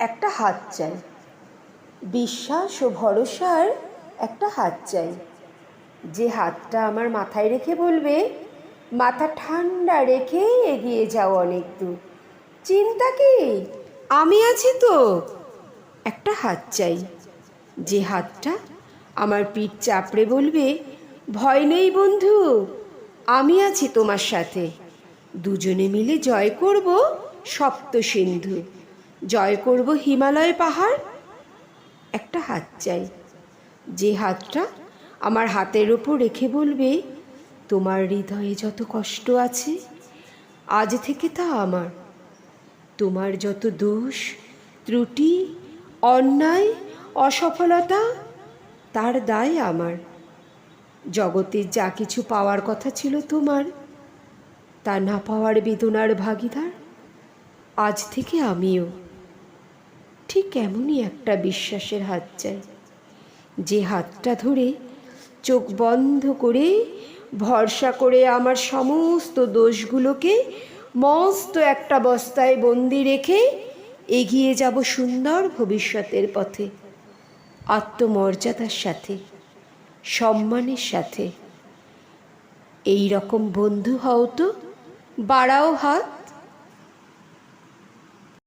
একটা হাত চাই। বিশ্বাস ও ভরসার একটা হাত চাই। যে হাতটা আমার মাথায় রেখে বলবে, মাথা ঠান্ডা রেখে এগিয়ে যাও অনেক দূর। চিন্তা কি? আমি আছি তো। একটা হাত চাই। যে হাতটা আমার পিঠ চাপড়ে বলবে, ভয় নেই বন্ধু, আমি আছি তোমার সাথে। দুজনে মিলে জয় করব সপ্ত সিন্ধু জয় করব হিমালয় পাহাড়। একটা হাত চাই। যে হাতটা আমার হাতের ওপর রেখে বলবে, তোমার হৃদয়ে যত কষ্ট আছে, আজ থেকে তা আমার। তোমার যত দোষ, ত্রুটি, অন্যায়, অসফলতা, তার দায় আমার। জগতের যা কিছু পাওয়ার কথা ছিল তোমার, তা না পাওয়ার বেদনার ভাগিদার আজ থেকে আমিও। ঠিক এমনই একটা বিশ্বাসের হাত চাই। যে হাতটা ধরে চোখ বন্ধ করে, ভরসা করে আমার সমস্ত দোষগুলোকে মস্ত একটা বস্তায় বন্দি রেখে এগিয়ে যাব সুন্দর ভবিষ্যতের পথে, আত্মমর্যাদার সাথে, সম্মানের সাথে। এই রকম বন্ধু হও তো, বাড়াও হাত।